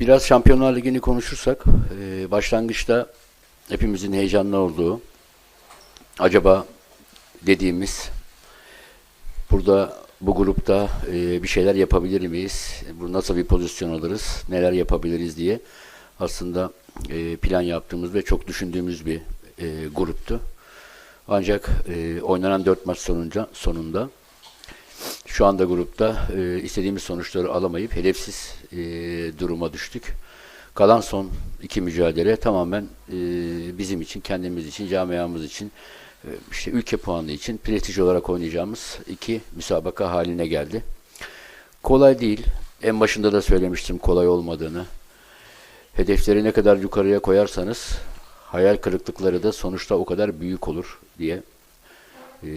Biraz Şampiyonlar Ligi'ni konuşursak, e, başlangıçta hepimizin heyecanlı olduğu, acaba dediğimiz, burada bu grupta e, bir şeyler yapabilir miyiz, bu nasıl bir pozisyon alırız, neler yapabiliriz diye aslında e, plan yaptığımız ve çok düşündüğümüz bir gruptu. Ancak oynanan dört maç sonunca, sonunda şu anda grupta e, istediğimiz sonuçları alamayıp hedefsiz e, duruma düştük. Kalan son iki mücadele tamamen e, bizim için, kendimiz için, camiamız için, e, işte ülke puanı için prestij olarak oynayacağımız iki müsabaka haline geldi. Kolay değil. En başında da söylemiştim kolay olmadığını. Hedefleri ne kadar yukarıya koyarsanız hayal kırıklıkları da sonuçta o kadar büyük olur diye ee,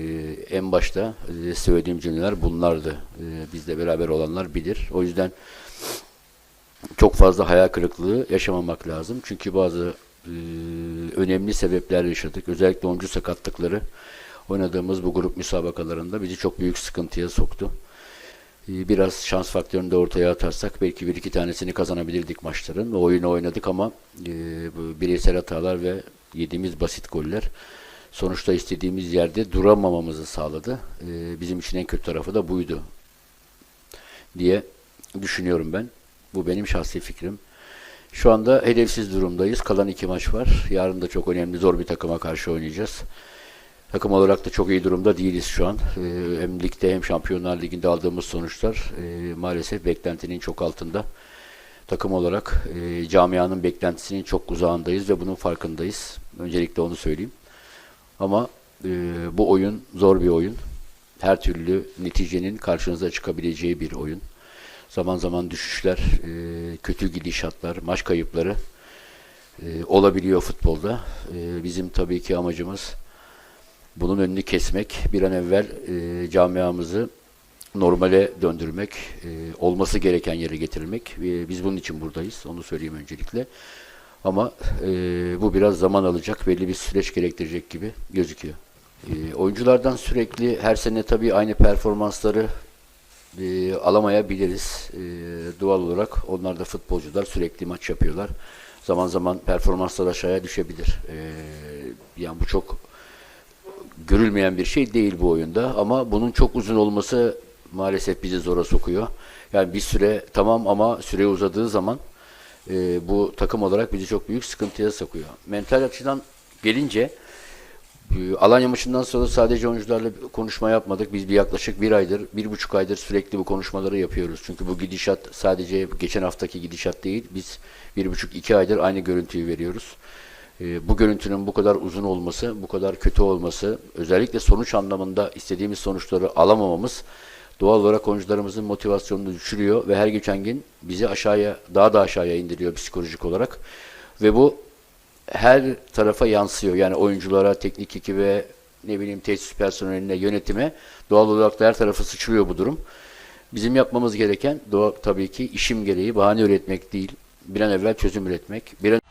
en başta e, söylediğim cümleler bunlardı. Ee, bizle beraber olanlar bilir. O yüzden çok fazla hayal kırıklığı yaşamamak lazım. Çünkü bazı e, önemli sebepler yaşadık. Özellikle oyuncu sakatlıkları oynadığımız bu grup müsabakalarında bizi çok büyük sıkıntıya soktu. Ee, Biraz şans faktörünü de ortaya atarsak belki bir iki tanesini kazanabilirdik maçların. O oyunu oynadık ama e, bireysel hatalar ve yediğimiz basit goller sonuçta istediğimiz yerde duramamamızı sağladı. Ee, bizim için en kötü tarafı da buydu diye düşünüyorum ben. Bu benim şahsi fikrim. Şu anda hedefsiz durumdayız. Kalan iki maç var. Yarın da çok önemli zor bir takıma karşı oynayacağız. Takım olarak da çok iyi durumda değiliz şu an. Ee, hem ligde hem Şampiyonlar Ligi'nde aldığımız sonuçlar e, maalesef beklentinin çok altında. Takım olarak e, camianın beklentisinin çok uzağındayız ve bunun farkındayız. Öncelikle onu söyleyeyim. Ama e, bu oyun zor bir oyun. Her türlü neticenin karşınıza çıkabileceği bir oyun. Zaman zaman düşüşler, e, kötü gidişatlar, maç kayıpları e, olabiliyor futbolda. E, bizim tabii ki amacımız bunun önünü kesmek, bir an evvel e, camiamızı normale döndürmek, e, olması gereken yere getirmek. E, biz bunun için buradayız, onu söyleyeyim öncelikle. Ama e, bu biraz zaman alacak, belli bir süreç gerektirecek gibi gözüküyor. E, oyunculardan sürekli her sene tabii aynı performansları e, alamayabiliriz. E, doğal olarak onlar da futbolcular sürekli maç yapıyorlar. Zaman zaman performanslar aşağıya düşebilir. E, yani bu çok görülmeyen bir şey değil bu oyunda ama bunun çok uzun olması maalesef bizi zora sokuyor. Yani bir süre tamam ama süre uzadığı zaman e, bu takım olarak bizi çok büyük sıkıntıya sokuyor. Mental açıdan gelince e, Alanya maçından sonra sadece oyuncularla konuşma yapmadık. Biz bir yaklaşık bir aydır, bir buçuk aydır sürekli bu konuşmaları yapıyoruz. Çünkü bu gidişat sadece geçen haftaki gidişat değil. Biz bir buçuk iki aydır aynı görüntüyü veriyoruz. E, bu görüntünün bu kadar uzun olması, bu kadar kötü olması, özellikle sonuç anlamında istediğimiz sonuçları alamamamız doğal olarak oyuncularımızın motivasyonunu düşürüyor ve her geçen gün bizi aşağıya, daha da aşağıya indiriyor psikolojik olarak. Ve bu her tarafa yansıyor. Yani oyunculara, teknik ekibe, ne bileyim tesis personeline, yönetime doğal olarak da her tarafı sıçrıyor bu durum. Bizim yapmamız gereken doğal, tabii ki işim gereği bahane üretmek değil, bir an evvel çözüm üretmek. Bir an